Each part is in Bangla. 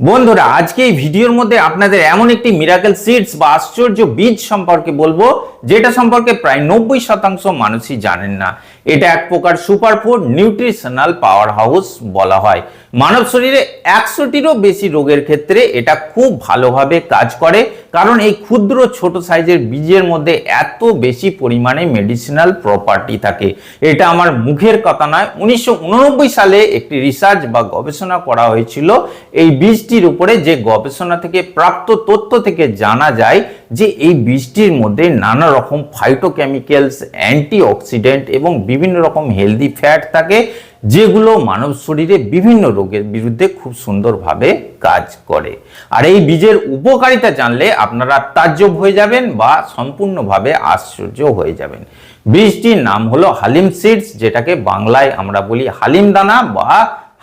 বন্ধুরা, আজকে এই ভিডিওর মধ্যে আপনাদের এমন একটি মিরাকেল সিডস বা আশ্চর্য বীজ সম্পর্কে বলব, যেটা সম্পর্কে প্রায় নব্বই শতাংশ মানুষই জানেন না। এটা এক প্রকার সুপারফুড নিউট্রিশনাল পাওয়ার হাউস বলা হয়। মানব শরীরে একশোটিরও বেশি রোগের ক্ষেত্রে এটা খুব ভালোভাবে কাজ করে, কারণ এই ক্ষুদ্র ছোট সাইজের বীজের মধ্যে এত বেশি পরিমাণে মেডিসিনাল প্রপার্টি থাকে। এটা আমার মুখের কথা নয়, উনিশশো সালে একটি রিসার্চ বা গবেষণা করা হয়েছিল। এই বীজটির উপরে যে গবেষণা থেকে প্রাপ্ত তথ্য থেকে জানা যায় যে এই বীজটির মধ্যে নানা রকম ফাইটোকেমিক্যালস অ্যান্টিঅক্সিডেন্ট এবং বিভিন্ন রকম হেলদি ফ্যাট থাকে, যেগুলো মানব শরীরে বিভিন্ন রোগের বিরুদ্ধে খুব সুন্দরভাবে কাজ করে। আর এই বীজের উপকারিতা জানলে আপনারা তাজ্জব হয়ে যাবেন বা সম্পূর্ণভাবে আশ্চর্য হয়ে যাবেন। বীজটির নাম হলো হালিম সিডস, যেটাকে বাংলায় আমরা বলি হালিম দানা বা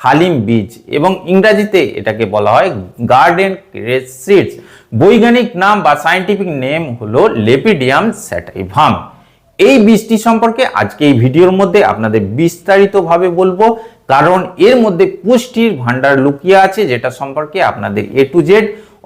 হালিম বীজ এবং ইংরাজিতে এটাকে বলা হয় গার্ডেন সিডস। বৈজ্ঞানিক নাম বা সায়েন্টিফিক নেম হলো লেপিডিয়াম স্যাটাইভাম। এই বীজটি সম্পর্কে আজকে এই ভিডিওর মধ্যে আপনাদের বিস্তারিতভাবে বলব। কারণ এর মধ্যে পুষ্টির ভান্ডার লুকিয়ে আছে, যেটা সম্পর্কে আপনাদের এ টু জেড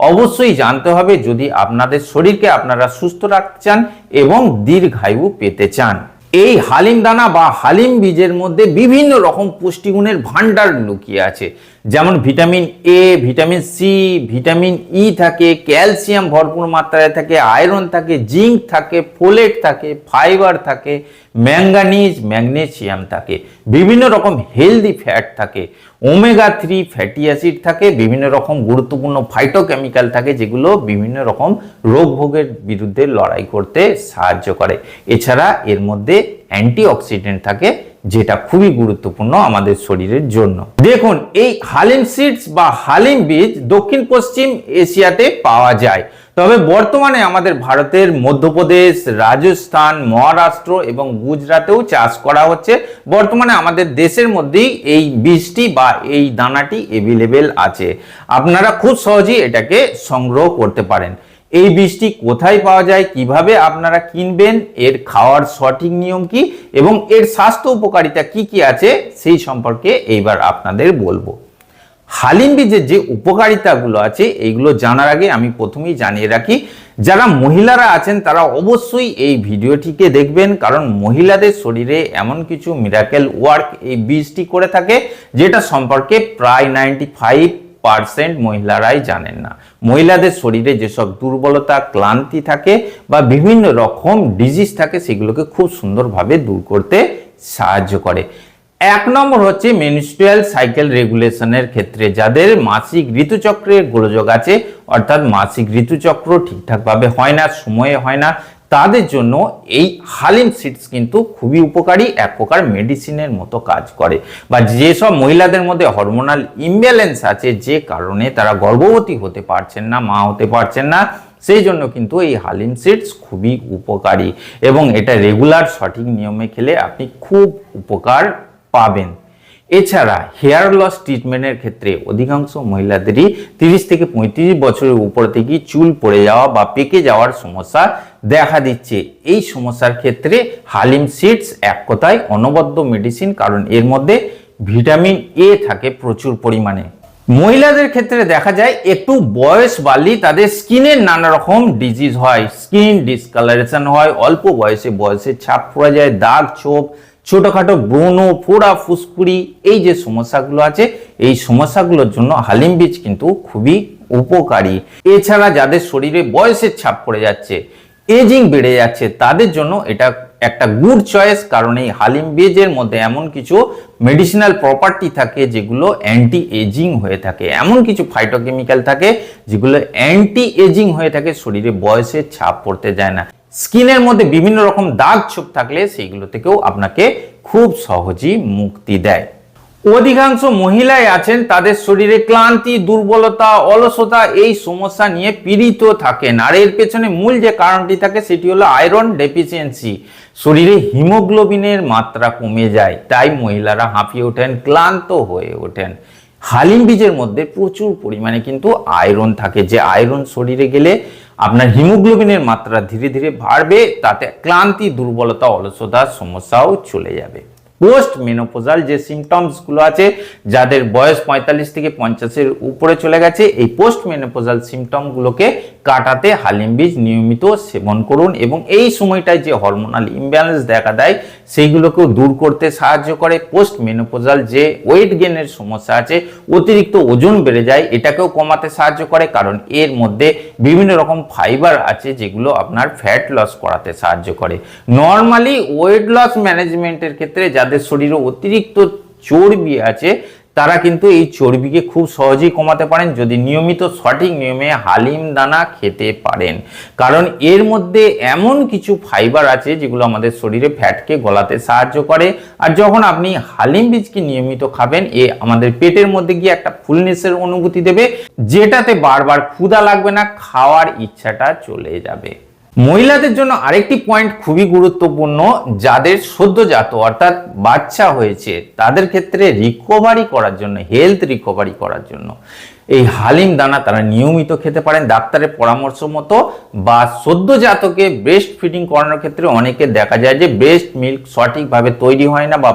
অবশ্যই জানতে হবে। যদি আপনাদের শরীরকে আপনারা সুস্থ রাখতে চান এবং দীর্ঘায়ু পেতে চান। এই হালিম দানা বা হালিম বীজের মধ্যে বিভিন্ন রকম পুষ্টিগুণের ভান্ডার লুকিয়ে আছে। যেমন vitamin A vitamin C vitamin E থাকে, ক্যালসিয়াম ভরপুর মাত্রায় থাকে, আয়রন থাকে, জিঙ্ক থাকে, ফোলেট থাকে, ফাইবার থাকে, ম্যাঙ্গানিজ, ম্যাগনেসিয়াম থাকে। বিভিন্ন রকম হেলদি ফ্যাট থাকে। ওমেগা থ্রি ফ্যাটি অ্যাসিড থাকে, বিভিন্ন রকম গুরুত্বপূর্ণ ফাইটোকেমিক্যাল থাকে, যেগুলো বিভিন্ন রকম রোগ ভোগের বিরুদ্ধে লড়াই করতে সাহায্য করে। এছাড়া এর মধ্যে অ্যান্টিঅক্সিডেন্ট থাকে, যেটা খুবই গুরুত্বপূর্ণ আমাদের শরীরের জন্য। দেখুন, এই হালিম সিডস বা হালিম বীজ দক্ষিণ পশ্চিম এশিয়াতে পাওয়া যায়। তবে বর্তমানে আমাদের ভারতের মধ্যপ্রদেশ, রাজস্থান, মহারাষ্ট্র এবং গুজরাটেও চাষ করা হচ্ছে। বর্তমানে আমাদের দেশের মধ্যেই এই বীজটি বা এই দানাটি এভেলেবেল আছে। আপনারা খুব সহজেই এটাকে সংগ্রহ করতে পারেন। এই বীজটি কোথায় পাওয়া যায়, কীভাবে আপনারা কিনবেন, এর খাওয়ার সঠিক নিয়ম কি এবং এর স্বাস্থ্য উপকারিতা কি কি আছে সেই সম্পর্কে এইবার আপনাদের বলব। হালিম বীজের যে উপকারিতাগুলো আছে, এইগুলো জানার আগে আমি প্রথমেই জানিয়ে রাখি, যারা মহিলারা আছেন তারা অবশ্যই এই ভিডিওটিকে দেখবেন, কারণ মহিলাদের শরীরে এমন কিছু মিরাকেল ওয়ার্ক এই বীজটি করে থাকে, যেটা সম্পর্কে প্রায় নাইনটি ফাইভ পার্সেন্ট মহিলারাই জানেন না। মহিলাদের শরীরে যেসব দুর্বলতা, ক্লান্তি থাকে বা বিভিন্ন রকম ডিজিজ থাকে, সেগুলোকে খুব সুন্দরভাবে দূর করতে সাহায্য করে। এক নম্বর হচ্ছে মেনস্ট্রুয়াল সাইকেল রেগুলেশনের ক্ষেত্রে যাদের মাসিক ঋতুচক্রের গোলযোগ আছে, অর্থাৎ মাসিক ঋতুচক্র ঠিকঠাকভাবে হয় না, সময়ে হয় না তাদের জন্য এই হালিম সিডস কিন্তু খুবই উপকারী, এক প্রকার মেডিসিনের মতো কাজ করে। বা যেসব মহিলাদের মধ্যে হরমোনাল ইমব্যালেন্স আছে, যে কারণে তারা গর্ভবতী হতে পারছেন না, মা হতে পারছেন না, সেই জন্য কিন্তু এই হালিম সিডস খুবই উপকারী। এবং এটা রেগুলার সঠিক নিয়মে খেলে আপনি খুব উপকার পাবেন। এছাড়া হেয়ার লস ট্রিটমেন্টের ক্ষেত্রে অধিকাংশ মহিলাদেরই তিরিশ থেকে পঁয়ত্রিশ বছরের উপর থেকে চুল পড়ে যাওয়া বা পেকে যাওয়ার সমস্যা দেখা দিচ্ছে। এই সমস্যার ক্ষেত্রে হালিম সিডস এক কথায় অনবদ্য মেডিসিন কারণ এর মধ্যে ভিটামিন এ থাকে প্রচুর পরিমাণে। মহিলাদের ক্ষেত্রে দেখা যায় একটু বয়স বাড়লেই তাদের স্কিনের নানা রকম ডিজিজ হয়। স্কিন ডিসকালারেশন হয়, অল্প বয়সে বয়সে ছাপ পড়ে যায়, দাগ ছোপ ছোটখাটো ব্রণ ফোড়া ফুসকুড়ি, এই যে সমস্যাগুলো আছে, এই সমস্যাগুলোর জন্য হালিম বীজ কিন্তু খুবই উপকারী। এছাড়া যাদের শরীরে বয়সের ছাপ পড়ে যাচ্ছে এজিং বেড়ে যাচ্ছে, তাদের জন্য এটা একটা গুড চয়েস কারণ এই হালিম বীজের মধ্যে এমন কিছু মেডিসিনাল প্রপার্টি থাকে যেগুলো অ্যান্টি এজিং হয়ে থাকে। এমন কিছু ফাইটোকেমিক্যাল থাকে যেগুলো অ্যান্টি এজিং হয়ে থাকে, শরীরে বয়সের ছাপ পড়তে যায় না। স্কিনের মধ্যে বিভিন্ন রকম দাগ ছোপ থাকলে সেইগুলো থেকেও আপনাকে খুব সহজেই মুক্তি দেয়। অধিকাংশ মহিলাই আছেন, তাদের শরীরে ক্লান্তি, দুর্বলতা, অলসতা এই সমস্যা নিয়ে পীড়িত থাকেন। আর এর পেছনে মূল যে কারণটি থাকে সেটি হলো আয়রন ডেফিসিয়েন্সি। শরীরে হিমোগ্লোবিনের মাত্রা কমে যায়, তাই মহিলারা হাঁপিয়ে ওঠেন, ক্লান্ত হয়ে ওঠেন। হালিম বীজের মধ্যে প্রচুর পরিমাণে কিন্তু আয়রন থাকে। যে আয়রন শরীরে গেলে আপনার হিমোগ্লোবিনের মাত্রা ধীরে ধীরে বাড়বে, তাতে ক্লান্তি, দুর্বলতা অলসতার সমস্যাও চলে যাবে। পোস্ট মেনোপোজাল যে সিমটমসগুলো আছে, যাদের বয়স পঁয়তাল্লিশ থেকে পঞ্চাশের উপরে চলে গেছে, এই পোস্ট মেনোপোজাল সিমটমগুলোকে কাটাতে হালিম বীজ নিয়মিত সেবন করুন এবং এই সময়টায় যে হরমোনাল ইমব্যালেন্স দেখা দেয়, সেইগুলোকেও দূর করতে সাহায্য করে। পোস্ট মেনোপোজাল যে ওয়েট গেনের সমস্যা আছে, অতিরিক্ত ওজন বেড়ে যায়, এটাকেও কমাতে সাহায্য করে কারণ এর মধ্যে বিভিন্ন রকম ফাইবার আছে যেগুলো আপনার ফ্যাট লস করাতে সাহায্য করে। নর্মালি ওয়েট লস ম্যানেজমেন্টের ক্ষেত্রে যাদের শরীরে অতিরিক্ত চর্বি আছে তারা কিন্তু এই চর্বিকে খুব সহজেই কমাতে পারেন যদি নিয়মিত সঠিক নিয়মে হালিম দানা খেতে পারেন। কারণ এর মধ্যে এমন কিছু ফাইবার আছে যেগুলো আমাদের শরীরে ফ্যাটকে গলাতে সাহায্য করে। আর যখন আপনি হালিম বীজকে নিয়মিত খাবেন, এ আমাদের পেটের মধ্যে গিয়ে একটা ফুলনেসের অনুভূতি দেবে, যেটাতে বারবার ক্ষুধা লাগবে না, খাওয়ার ইচ্ছাটা চলে যাবে। মহিলাদের জন্য আরেকটি পয়েন্ট খুবই গুরুত্বপূর্ণ, যাদের সদ্যজাত অর্থাৎ বাচ্চা হয়েছে, তাদের ক্ষেত্রে রিকভারি করার জন্য হেলথ রিকভারি করার জন্য। এই হালিম দানা তারা নিয়মিত খেতে পারেন। ডাক্তারের পরামর্শ মতো বা সদ্যজাতকে ব্রেস্ট ফিডিং করানোর ক্ষেত্রে অনেকে দেখা যায় যে ব্রেস্ট মিল্ক সঠিকভাবে তৈরি হয় না বা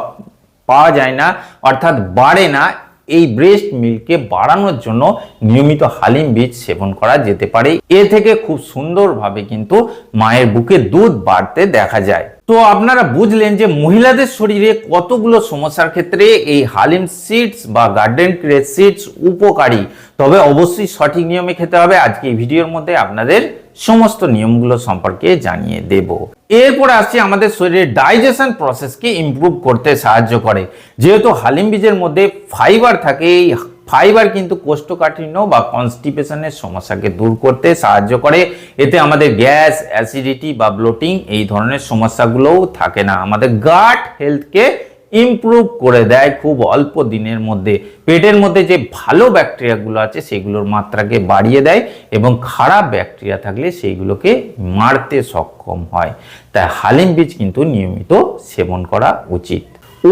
পাওয়া যায় না, অর্থাৎ বাড়ে না। এই ব্রেস্ট মিল্ককে বাড়ানোর জন্য নিয়মিত হালিম বীজ সেবন করা যেতে পারে। এ থেকে খুব সুন্দরভাবে কিন্তু মায়ের বুকে দুধ বাড়তে দেখা যায়। তো আপনারা বুঝলেন যে মহিলাদের শরীরে কতগুলো সমস্যার ক্ষেত্রে এই হালিম সিডস বা গার্ডেন ক্রেস সিডস উপকারী। তবে অবশ্যই সঠিক নিয়মে খেতে হবে। আজকে এই ভিডিওর মধ্যে আপনাদের সমস্ত নিয়মগুলো সম্পর্কে জানিয়ে দেব। এরপরে আসছে আমাদের শরীরের ডাইজেশন প্রসেসকে ইমপ্রুভ করতে সাহায্য করে। যেহেতু হালিম বীজের মধ্যে ফাইবার থাকে, এই ফাইবার কিন্তু কোষ্ঠকাঠিন্য বা কনস্টিপেশনের সমস্যাকে দূর করতে সাহায্য করে। এতে আমাদের গ্যাস, অ্যাসিডিটি বা ব্লোটিং এই ধরনের সমস্যাগুলোও থাকে না। আমাদের গাট হেলথকে ইমপ্রুভ করে দেয় খুব অল্প দিনের মধ্যে। পেটের মধ্যে যে ভালো ব্যাকটেরিয়াগুলো আছে সেগুলোর মাত্রাকে বাড়িয়ে দেয় এবং খারাপ ব্যাকটেরিয়া থাকলে সেইগুলোকে মারতে সক্ষম হয়। তাই হালিম বীজ কিন্তু নিয়মিত সেবন করা উচিত।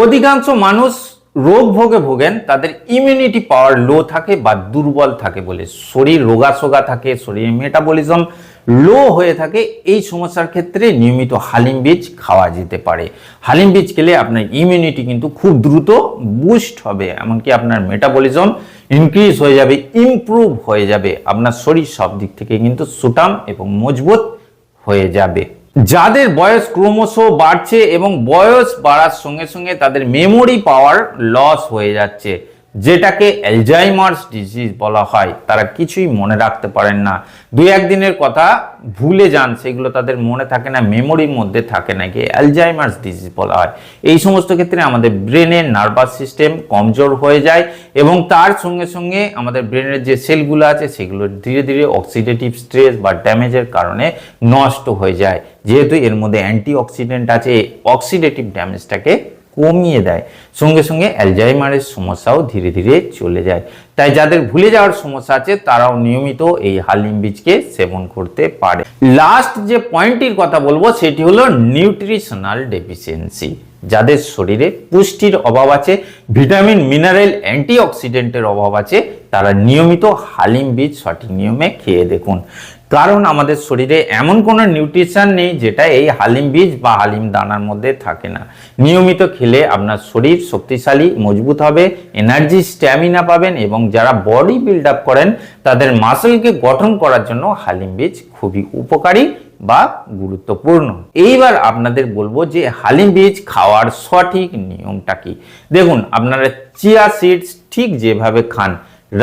অধিকাংশ মানুষ রোগ ভোগে ভোগেন, তাদের ইমিউনিটি পাওয়ার লো থাকে বা দুর্বল থাকে বলে। শরীর রোগাসোগা থাকে, শরীরের মেটাবলিজম লো হয়ে থাকে, এই সমস্যার ক্ষেত্রে নিয়মিত হালিম বীজ খাওয়া যেতে পারে। হালিম বীজ খেলে আপনার ইমিউনিটি কিন্তু খুব দ্রুত বুস্ট হবে, এমনকি আপনার মেটাবলিজম ইনক্রিজ হয়ে যাবে ইমপ্রুভ হয়ে যাবে। আপনার শরীর সব দিক থেকে কিন্তু সুটাম এবং মজবুত হয়ে যাবে। যাদের বয়স ক্রমশ বাড়ছে এবং বয়স বাড়ার সঙ্গে সঙ্গে তাদের মেমোরি পাওয়ার লস হয়ে যাচ্ছে। যেটাকে অ্যালজাইমার্স ডিজিজ বলা হয়, তারা কিছুই মনে রাখতে পারেন না। দুই একদিনের কথা ভুলে যান, সেগুলো তাদের মনে থাকে না মেমোরির মধ্যে থাকে না কি অ্যালজাইমার্স ডিজিজ বলা হয়। এই সমস্ত ক্ষেত্রে আমাদের ব্রেনের নার্ভাস সিস্টেম কমজোর হয়ে যায় এবং তার সঙ্গে সঙ্গে আমাদের ব্রেনের যে সেলগুলো আছে, সেগুলো ধীরে ধীরে অক্সিডেটিভ স্ট্রেস বা ড্যামেজের কারণে নষ্ট হয়ে যায়। যেহেতু এর মধ্যে অ্যান্টি অক্সিডেন্ট আছে অক্সিডেটিভ ড্যামেজটাকে কমিয়ে দেয়। সঙ্গে সঙ্গে অ্যালজাইমারের সমস্যাও ধীরে ধীরে চলে যায়। তাই যাদের ভুলে যাওয়ার সমস্যা আছে, তারাও নিয়মিত এই হালিম বীজকে সেবন করতে পারে। লাস্ট যে পয়েন্টটির কথা বলব, সেটি হলো নিউট্রিশনাল ডেফিসিয়েন্সি যাদের শরীরে পুষ্টির অভাব আছে, ভিটামিন, মিনারেল, অ্যান্টিঅক্সিডেন্টের অভাব আছে, তারা নিয়মিত হালিম বীজ সঠিক নিয়মে খেয়ে দেখুন। কারণ আমাদের শরীরে এমন কোনো নিউট্রিশন নেই যেটা এই হালিম বীজ বা হালিম দানার মধ্যে থাকে না। নিয়মিত খেলে আপনার শরীর শক্তিশালী, মজবুত হবে, এনার্জি, স্ট্যামিনা পাবেন এবং যারা বডি বিল্ড আপ করেন, তাদের মাসেলকে গঠন করার জন্য হালিম বীজ খুবই উপকারী। বা গুরুত্বপূর্ণ। এইবার আপনাদের বলব যে হালিম বীজ খাওয়ার সঠিক নিয়মটা কি? দেখুন, আপনারা চিয়া সিডস ঠিক যেভাবে খান,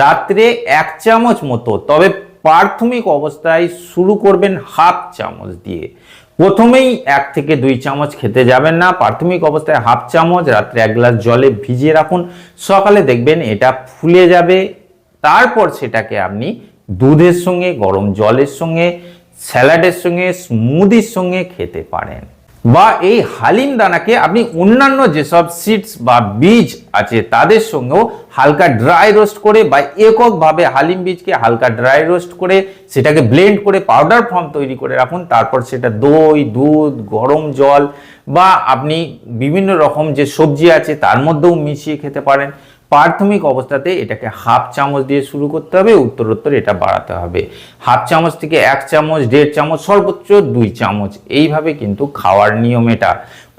রাত্রে এক চামচ মতো, তবে প্রাথমিক অবস্থায় শুরু করবেন হাফ চামচ দিয়ে। প্রথমেই এক থেকে দুই চামচ খেতে যাবেন না, প্রাথমিক অবস্থায় হাফ চামচ, রাত্রে এক গ্লাস জলে ভিজিয়ে রাখুন, সকালে দেখবেন এটা ফুলে যাবে, তারপর সেটাকে আপনি দুধের সঙ্গে, গরম জলের সঙ্গে স্যালাডের সঙ্গে, স্মুদির সঙ্গে খেতে পারেন। বা এই হালিম দানাকে আপনি অন্যান্য যেসব সিডস বা বীজ আছে তাদের সঙ্গেও হালকা ড্রাই রোস্ট করে বা এককভাবে হালিম বীজকে হালকা ড্রাই রোস্ট করে সেটাকে ব্লেন্ড করে পাউডার ফর্ম তৈরি করে রাখুন। তারপর সেটা দই, দুধ, গরম জল বা আপনি বিভিন্ন রকম যে সবজি আছে তার মধ্যেও মিশিয়ে খেতে পারেন। প্রাথমিক অবস্থাতে এটাকে হাফ চামচ দিয়ে শুরু করতে হবে, উত্তরোত্তর এটা বাড়াতে হবে। হাফ চামচ থেকে এক চামচ, দেড় চামচ, সর্বোচ্চ দুই চামচ, এইভাবে কিন্তু খাওয়ার নিয়ম এটা।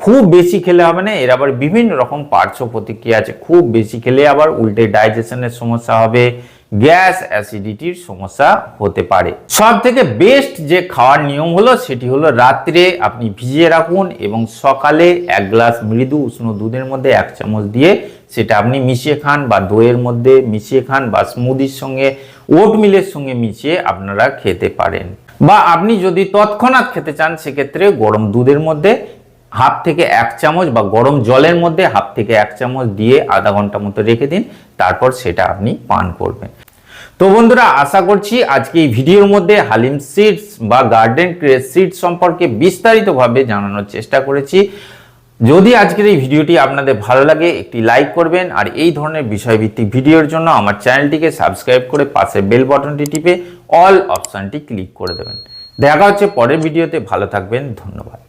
খুব বেশি খেলে হবে না, এর আবার বিভিন্ন রকম পার্শ্ব প্রতিক্রিয়া আছে। খুব বেশি খেলে আবার উল্টে ডাইজেশনের সমস্যা হবে, গ্যাস অ্যাসিডিটির সমস্যা হতে পারে। সব থেকে বেস্ট যে খাওয়ার নিয়ম হলো, সেটি হলো রাত্রে আপনি ভিজিয়ে রাখুন এবং সকালে এক গ্লাস মৃদু উষ্ণ দুধের মধ্যে এক চামচ দিয়ে সেটা আপনি মিশিয়ে খান বা দইয়ের মধ্যে মিশিয়ে খান বা স্মুদির সঙ্গে ওট মিলের সঙ্গে মিশিয়ে আপনারা খেতে পারেন। বা আপনি যদি তৎক্ষণাৎ খেতে চান, সেক্ষেত্রে গরম দুধের মধ্যে হাফ থেকে এক চামচ বা গরম জলের মধ্যে হাফ থেকে এক চামচ দিয়ে আধা ঘণ্টা মতো রেখে দিন, তারপর সেটা আপনি পান করবেন। তো বন্ধুরা, আশা করছি আজকে এই ভিডিওর মধ্যে হালিম সিডস বা গার্ডেন ক্রেস সিডস সম্পর্কে বিস্তারিতভাবে জানানোর চেষ্টা করেছি। যদি আজকের এই ভিডিওটি আপনাদের ভালো লাগে, একটি লাইক করবেন আর এই ধরনের বিষয়ভিত্তিক ভিডিওর জন্য আমার চ্যানেলটিকে সাবস্ক্রাইব করে পাশে বেল বটনটি টিপে অল অপশানটি ক্লিক করে দেবেন। দেখা হচ্ছে পরের ভিডিওতে, ভালো থাকবেন, ধন্যবাদ।